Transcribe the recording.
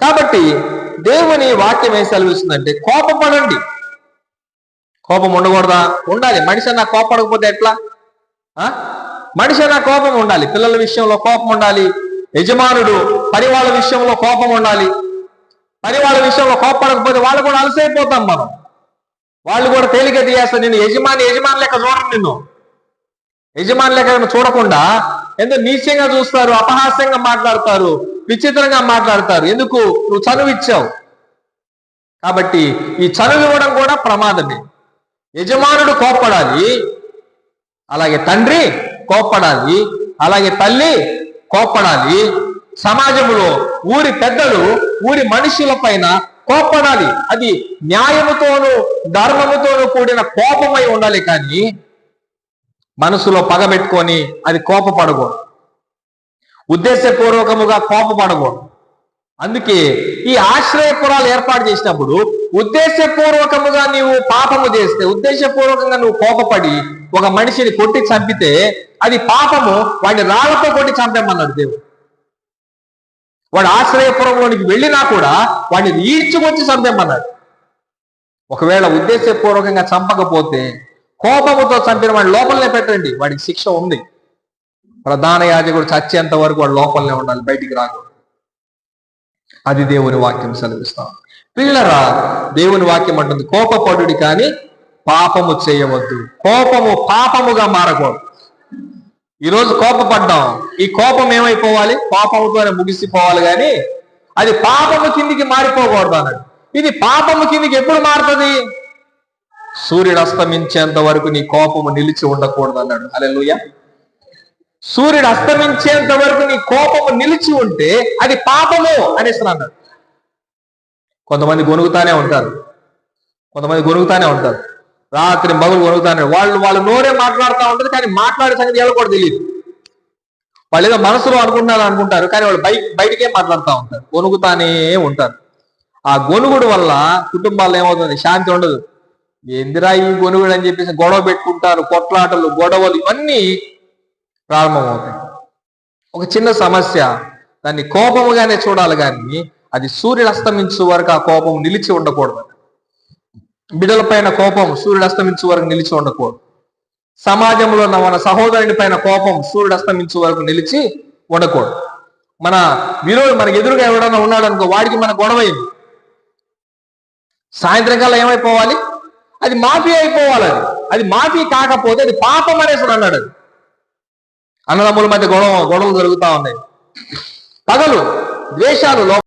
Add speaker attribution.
Speaker 1: కాబట్టి దేవుని వాక్యం ఏం సెలవిస్తుందంటే కోపపడండి. కోపం ఉండకూడదా? ఉండాలి. మనిషి అన్న కోపడకపోతే ఎట్లా? ఆ? మనిషి అన్న కోపం ఉండాలి. పిల్లల విషయంలో కోపం ఉండాలి. యజమానుడు పరివాళ్ళ విషయంలో కోపం ఉండాలి. పరివాళ్ళ విషయంలో కోపడకపోతే వాళ్ళు కూడా అలసైపోతాం మనం. వాళ్ళు కూడా తేలిక తీయేస్తారు. నేను యజమాని యజమాని లెక్క చూడండి నిన్ను. యజమాని లెక్క చూడకుండా ఎందుకు నీచంగా చూస్తారు? అపహాస్యంగా మాట్లాడతారు. విచిత్రంగా మాట్లాడతారు. ఎందుకు? నువ్వు చనువు ఇచ్చావు. కాబట్టి ఈ చనువు ఇవ్వడం కూడా ప్రమాదమే. యజమానుడు కోప్పడాలి. అలాగే తండ్రి కోప్పడాలి. అలాగే తల్లి కోప్పడాలి. సమాజంలో ఊరి పెద్దలు ఊరి మనుషుల పైన కోప్పడాలి. అది న్యాయముతోనూ ధర్మముతోనూ కూడిన కోపమై ఉండాలి కానీ మనసులో పగబెట్టుకొని అది కోపపడకూడదు. ఉద్దేశపూర్వకముగా కోపపడకూడదు అందుకే ఈ ఆశ్రయపురాలు ఏర్పాటు చేసినప్పుడు ఉద్దేశపూర్వకముగా నీవు పాపము చేస్తే ఉద్దేశపూర్వకంగా నువ్వు కోపపడి ఒక మనిషిని కొట్టి చంపితే అది పాపము వాడిని రాళ్ళతో కొట్టి చంపేమన్నాడు దేవుడు. వాడు ఆశ్రయపురంలోనికి వెళ్ళినా కూడా వాడిని ఈడ్చుకొచ్చి చంపేమన్నాడు. ఒకవేళ ఉద్దేశపూర్వకంగా చంపకపోతే కోపముతో చంపిన వాడి లోపలనే పెట్టండి వాడికి శిక్ష ఉంది. ప్రధాన యాజకుడు చచ్చేంత వరకు వాడు లోపలనే ఉండాలి బయటికి రాకూడదు. అది దేవుని వాక్యం సెలవిస్తాం. పిల్లరా దేవుని వాక్యం అంటుంది కోపపడుడి కానీ పాపము చేయవద్దు. కోపము పాపముగా మారకూడదు. ఈరోజు కోపపడ్డాం. ఈ కోపం ఏమైపోవాలి? పాపముతోనే ముగిసిపోవాలి కానీ అది పాపము కిందికి మారిపోకూడదు అన్నది ఇది పాపము కిందికి ఎప్పుడు మారుతుంది? సూర్యుడు అస్తమించేంత వరకు నీ కోపము నిలిచి ఉండకూడదు అన్నాడు. అలెలుయ సూర్యుడు అస్తమించేంత వరకు నీ కోపము నిలిచి ఉంటే అది పాపము అనేసి అన్నాడు. కొంతమంది గొనుగుతానే ఉంటారు. కొంతమంది గొనుగుతానే ఉంటారు. రాత్రి మగులు గొనుగుతానే వాళ్ళు వాళ్ళు నోరే మాట్లాడుతూ ఉంటారు కానీ మాట్లాడే సంగతి ఎవరు కూడా తెలియదు. వాళ్ళు ఏదో మనసులో అనుకుంటున్నారు అనుకుంటారు కానీ వాళ్ళు బయట బయటకే మాట్లాడుతూ ఉంటారు. గొనుగుతానే ఉంటారు. ఆ గొనుగుడు వల్ల కుటుంబాల్లో ఏమవుతుంది? శాంతి ఉండదు. ఎందిరా ఈ గొనుగుడు అని చెప్పేసి గొడవ పెట్టుకుంటారు. కొట్లాటలు గొడవలు ఇవన్నీ ప్రారంభమవుతాయి. ఒక చిన్న సమస్య. దాన్ని కోపముగానే చూడాలి కానీ అది సూర్యుడు అస్తమించు వరకు ఆ కోపం నిలిచి ఉండకూడదు. బిడ్డల పైన కోపం సూర్యుడు అస్తమించు వరకు నిలిచి ఉండకూడదు. సమాజంలో ఉన్న మన సహోదరుని పైన కోపం సూర్యుడు అస్తమించు వరకు నిలిచి ఉండకూడదు. మన విరోధి మనకి ఎదురుగా ఎవడన్నా ఉన్నాడు అనుకో వాడికి మన గొడవ అయింది సాయంత్రం కల్లా ఏమైపోవాలి? అది మాఫీ అయిపోవాలి. అది అది మాఫీ కాకపోతే అది పాపం అనేసి అన్నాడు అది. అన్నదమ్ముల మధ్య గొడవ గొడవలు జరుగుతూ ఉన్నాయి. పగలు ద్వేషాలు